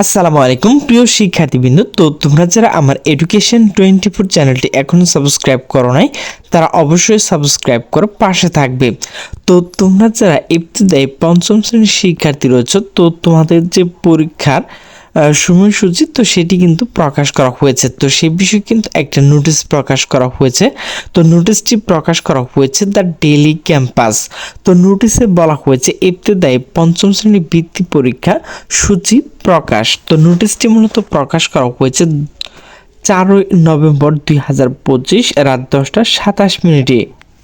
আসসালামু আলাইকুম, প্রিয় শিক্ষার্থীবৃন্দ। তো তোমরা যারা আমার এডুকেশন টোয়েন্টি ফোর চ্যানেলটি এখনও সাবস্ক্রাইব করো নাই, তারা অবশ্যই সাবস্ক্রাইব করে পাশে থাকবে। তো তোমরা যারা ইবতদায়ী পঞ্চম শ্রেণির শিক্ষার্থী রয়েছে, তো তোমাদের যে পরীক্ষার সময়সূচি তো সেটি কিন্তু প্রকাশ করা হয়েছে। তো সেই বিষয়ে কিন্তু একটা নোটিশ প্রকাশ করা হয়েছে। তো নোটিশটি প্রকাশ করা হয়েছে দ্য ডেলি ক্যাম্পাস। তো নোটিশে বলা হয়েছে, ইবতদায়ী পঞ্চম শ্রেণি বৃত্তি পরীক্ষা সূচি প্রকাশ। তো নোটিশটি মূলত প্রকাশ করা হয়েছে চারই নভেম্বর দুই হাজার পঁচিশ রাত দশটা সাতাশ মিনিটে।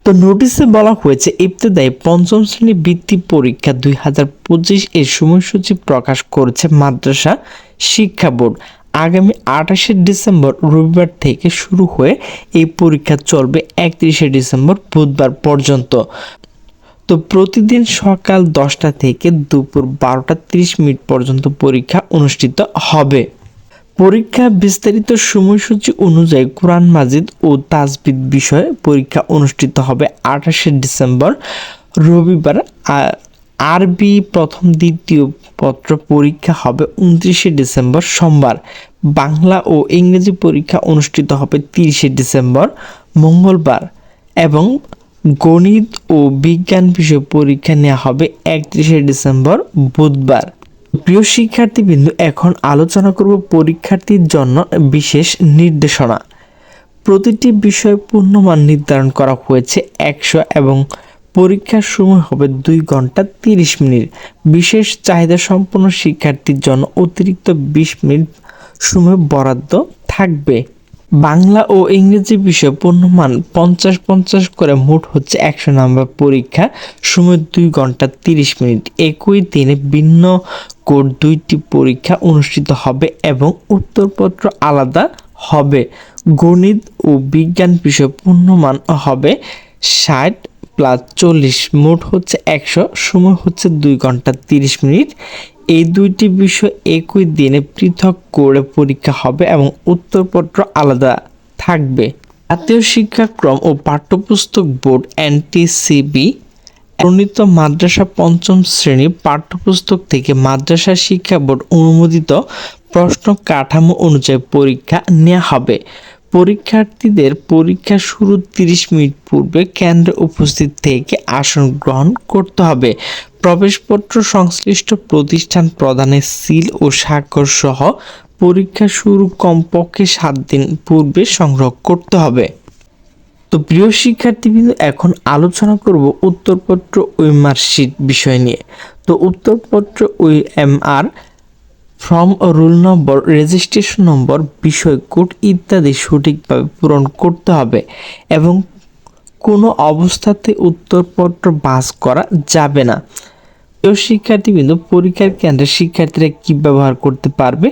তো নোটিশে বলা হয়েছে, ইবতদায়ী পঞ্চম শ্রেণি বৃত্তি পরীক্ষা দুই হাজার পঁচিশ এর সময়সূচি প্রকাশ করেছে মাদ্রাসা শিক্ষা বোর্ড। আগামী আঠাশে ডিসেম্বর রবিবার থেকে শুরু হয়ে এই পরীক্ষা চলবে একত্রিশে ডিসেম্বর বুধবার পর্যন্ত। তো প্রতিদিন সকাল দশটা থেকে দুপুর বারোটা তিরিশ মিনিট পর্যন্ত পরীক্ষা অনুষ্ঠিত হবে। পরীক্ষা বিস্তারিত সময়সূচি অনুযায়ী কোরআন মাজিদ ও তাজবিদ বিষয়ে পরীক্ষা অনুষ্ঠিত হবে আঠাশে ডিসেম্বর, রবিবার আরবি প্রথম দ্বিতীয় পত্র পরীক্ষা হবে উনত্রিশে ডিসেম্বর সোমবার, বাংলা ও ইংরেজি পরীক্ষা অনুষ্ঠিত হবে তিরিশে ডিসেম্বর, মঙ্গলবার এবং গণিত ও বিজ্ঞান বিষয় পরীক্ষা নেওয়া হবে একত্রিশে ডিসেম্বর, বুধবার। প্রিয় শিক্ষার্থীবৃন্দ, এখন আলোচনা করব পরীক্ষার্থীর জন্য বিশেষ নির্দেশনা। প্রতিটি বিষয়ে পূর্ণমান নির্ধারণ করা হয়েছে একশো এবং পরীক্ষার সময় হবে দুই ঘণ্টা তিরিশ মিনিট। বিশেষ চাহিদা সম্পন্ন শিক্ষার্থীর জন্য অতিরিক্ত বিশ মিনিট সময় বরাদ্দ থাকবে। বাংলা ও ইংরেজি বিষয়ে পূর্ণমান পঞ্চাশ পঞ্চাশ করে মোট হচ্ছে একশো নম্বর পরীক্ষা। সময় দুই ঘণ্টা তিরিশ মিনিট। একই দিনে ভিন্ন কোড দুইটি পরীক্ষা অনুষ্ঠিত হবে এবং উত্তরপত্র আলাদা হবে। গণিত ও বিজ্ঞান বিষয় পূর্ণমান হবে ষাট প্লাস চল্লিশ। মোট হচ্ছে একশো। সময় হচ্ছে দুই ঘণ্টা তিরিশ মিনিট। এই দুইটি বিষয় একই দিনে পৃথক করে পরীক্ষা হবে এবং উত্তরপত্র আলাদা থাকবে। জাতীয় শিক্ষাক্রম ও পাঠ্যপুস্তক বোর্ড এনটিসিবি প্রণীত মাদ্রাসা পঞ্চম শ্রেণি পাঠ্যপুস্তক থেকে মাদ্রাসা শিক্ষা বোর্ড অনুমোদিত প্রশ্ন কাঠামো অনুযায়ী পরীক্ষা নেওয়া হবে। পরীক্ষার্থীদের পরীক্ষা শুরুর তিরিশ মিনিট পূর্বে কেন্দ্রে উপস্থিত থেকে আসন গ্রহণ করতে হবে। প্রবেশপত্র সংশ্লিষ্ট প্রতিষ্ঠান প্রদানের সিল ও স্বাক্ষর সহ পরীক্ষা শুরু কমপক্ষে সাত দিন পূর্বে সংগ্রহ করতে হবে। তো প্রিয় শিক্ষার্থীবৃন্দ, এখন আলোচনা করব উত্তরপত্র ওই মার্কশিট বিষয় নিয়ে। তো উত্তরপত্র ওই এম আর ফর্ম ও রুল নম্বর রেজিস্ট্রেশন নম্বর বিষয় কোড ইত্যাদি সঠিকভাবে পূরণ করতে হবে এবং কোনো অবস্থাতে উত্তরপত্র বাস করা যাবে না। প্রিয় শিক্ষার্থীবৃন্দ, পরীক্ষার কেন্দ্রে শিক্ষার্থীরা কী ব্যবহার করতে পারবে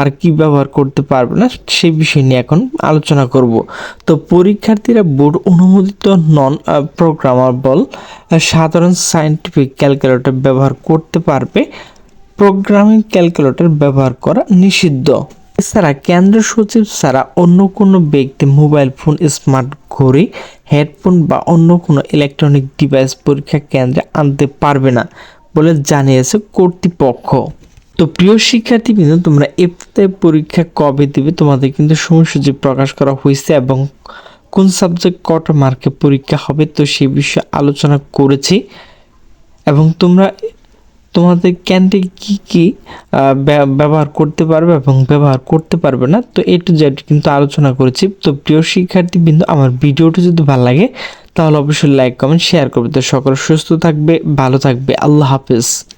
আর কি ব্যবহার করতে পারবে না সেই বিষয় নিয়ে এখন আলোচনা করব। তো পরীক্ষার্থীরা বোর্ড অনুমোদিত নন প্রোগ্রামাবল সাধারণ সায়েন্টিফিক ক্যালকুলেটর ব্যবহার করতে পারবে। প্রোগ্রামিং ক্যালকুলেটর ব্যবহার করা নিষিদ্ধ। এছাড়া কেন্দ্র সচিব ছাড়া অন্য কোনো ব্যক্তি মোবাইল ফোন স্মার্ট ঘড়ি হেডফোন বা অন্য কোনো ইলেকট্রনিক ডিভাইস পরীক্ষা কেন্দ্রে আনতে পারবে না বলে জানিয়েছে কর্তৃপক্ষ। তো প্রিয় শিক্ষার্থীবৃন্দ তোমরা এফতে পরীক্ষা কবে দিবে? তোমাদের কিন্তু সময়সূচি প্রকাশ করা হয়েছে এবং কোন সাবজেক্ট কত মার্কে পরীক্ষা হবে? তো সেই বিষয়ে আলোচনা করেছি। এবং তোমরা তোমাদের ক্যান্ডি কি কি ব্যবহার করতে পারবে এবং ব্যবহার করতে পারবে না? তো এ টু কিন্তু আলোচনা করেছি। তো প্রিয় শিক্ষার্থী বিন্দু আমার ভিডিওটি যদি ভালো লাগে, তাহলে অবশ্যই লাইক কমেন্ট শেয়ার করবে। তো সকলে সুস্থ থাকবে, ভালো থাকবে। আল্লাহ হাফেজ।